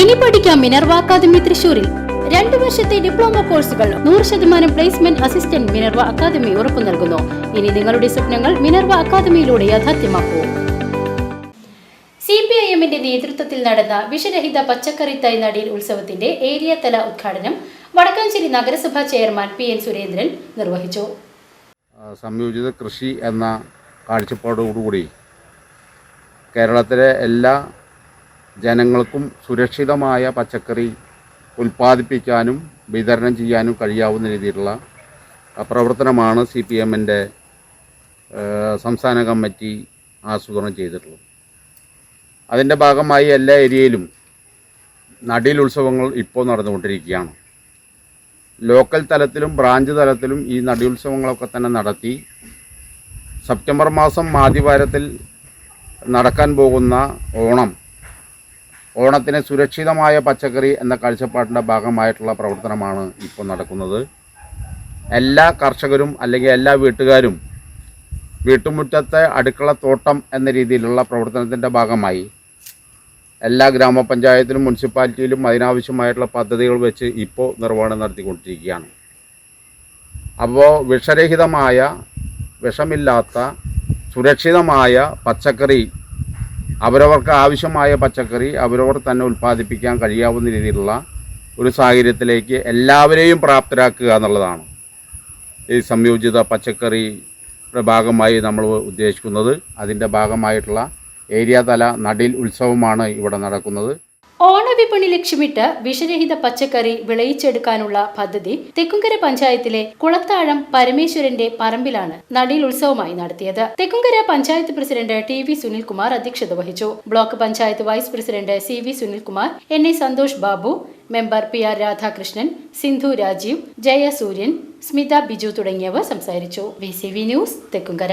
ഇനി പഠിക്കാം Minerva academy തൃശൂരിൽ രണ്ടു വർഷത്തെ ഡിപ്ലോമ കോഴ്സുകൾ നൂറ് ശതമാനം പ്ലേസ്മെന്റ് അസിസ്റ്റന്റ് മിനർവ അക്കാദമി ഉറപ്പു നൽകുന്നു. ഇനി നിങ്ങളുടെ സ്വപ്നങ്ങൾ മിനർവ അക്കാദമിയിലൂടെ യാഥാർത്ഥ്യമാക്കൂ. സി പി ഐ എമ്മിന്റെ നേതൃത്വത്തിൽ നടന്ന വിഷരഹിത പച്ചക്കറി തൈ നടീൽ ഉത്സവത്തിന്റെ ഏരിയ തല ഉദ്ഘാടനം വടക്കാഞ്ചേരി നഗരസഭാ ചെയർമാൻ പി എൻ സുരേന്ദ്രൻ നിർവഹിച്ചു. സംയോജിത കൃഷി എന്ന കാഴ്ചപ്പാടോടുകൂടി കേരളത്തിലെ എല്ലാ ജനങ്ങൾക്കും സുരക്ഷിതമായ പച്ചക്കറി ഉൽപ്പാദിപ്പിക്കാനും വിതരണം ചെയ്യാനും കഴിയാവുന്ന രീതിയിലുള്ള പ്രവർത്തനമാണ് സി പി എമ്മിന്റെ സംസ്ഥാന കമ്മിറ്റി ആസൂത്രണം ചെയ്തിട്ടുള്ളത്. അതിന്റെ ഭാഗമായി എല്ലാ ഏരിയയിലും നടീൽ ഉത്സവങ്ങൾ ഇപ്പോൾ നടന്നുകൊണ്ടിരിക്കുകയാണ്. ലോക്കൽ തലത്തിലും ബ്രാഞ്ച് തലത്തിലും ഈ നടിയുത്സവങ്ങളൊക്കെ തന്നെ നടത്തി സെപ്റ്റംബർ മാസം ആദ്യവാരത്തിൽ നടക്കാൻ പോകുന്ന ഓണം ഓണത്തിന് സുരക്ഷിതമായ പച്ചക്കറി എന്ന കാഴ്ചപ്പാടിന്റെ ഭാഗമായിട്ടുള്ള പ്രവർത്തനമാണ് ഇപ്പോൾ നടക്കുന്നത്. എല്ലാ കർഷകരും അല്ലെങ്കിൽ എല്ലാ വീട്ടുകാരും വീട്ടുമുറ്റത്തെ അടുക്കള തോട്ടം എന്ന രീതിയിലുള്ള പ്രവർത്തനത്തിന്റെ ഭാഗമായി എല്ലാ ഗ്രാമപഞ്ചായത്തിലും മുനിസിപ്പാലിറ്റിയിലും അതിനാവശ്യമായിട്ടുള്ള പദ്ധതികൾ വെച്ച് ഇപ്പോൾ നിർവഹണം നടത്തിക്കൊണ്ടിരിക്കുകയാണ്. അപ്പോൾ വിഷരഹിതമായ വിഷമില്ലാത്ത സുരക്ഷിതമായ പച്ചക്കറി അവരവർക്ക് ആവശ്യമായ പച്ചക്കറി അവരവർ തന്നെ ഉൽപ്പാദിപ്പിക്കാൻ കഴിയാവുന്ന രീതിയിലുള്ള ഒരു സാഹചര്യത്തിലേക്ക് എല്ലാവരെയും പ്രാപ്തരാക്കുക എന്നുള്ളതാണ് ഈ സംയോജിത പച്ചക്കറി ഭാഗമായി നമ്മൾ ഉദ്ദേശിക്കുന്നത്. അതിന്റെ ഭാഗമായിട്ടുള്ള ഏരിയ തല നടിൽ ഉത്സവമാണ് ഇവിടെ നടക്കുന്നത്. ഓണവിപണി ലക്ഷ്യമിട്ട് വിഷരഹിത പച്ചക്കറി വിളയിച്ചെടുക്കാനുള്ള പദ്ധതി തെക്കുംകര പഞ്ചായത്തിലെ കുളത്താഴം പരമേശ്വരന്റെ പറമ്പിലാണ് നടീൽ ഉത്സവമായി നടത്തിയത്. Thekkumkara panchayat president T V Sunilkumar അധ്യക്ഷത വഹിച്ചു. Block panchayat vice president C V Sunilkumar N A Santhosh Babu member P R Radhakrishnan Sindhu Rajeev Jayasuryan Smitha Biju തുടങ്ങിയവർ സംസാരിച്ചു. V news Thekkumkara.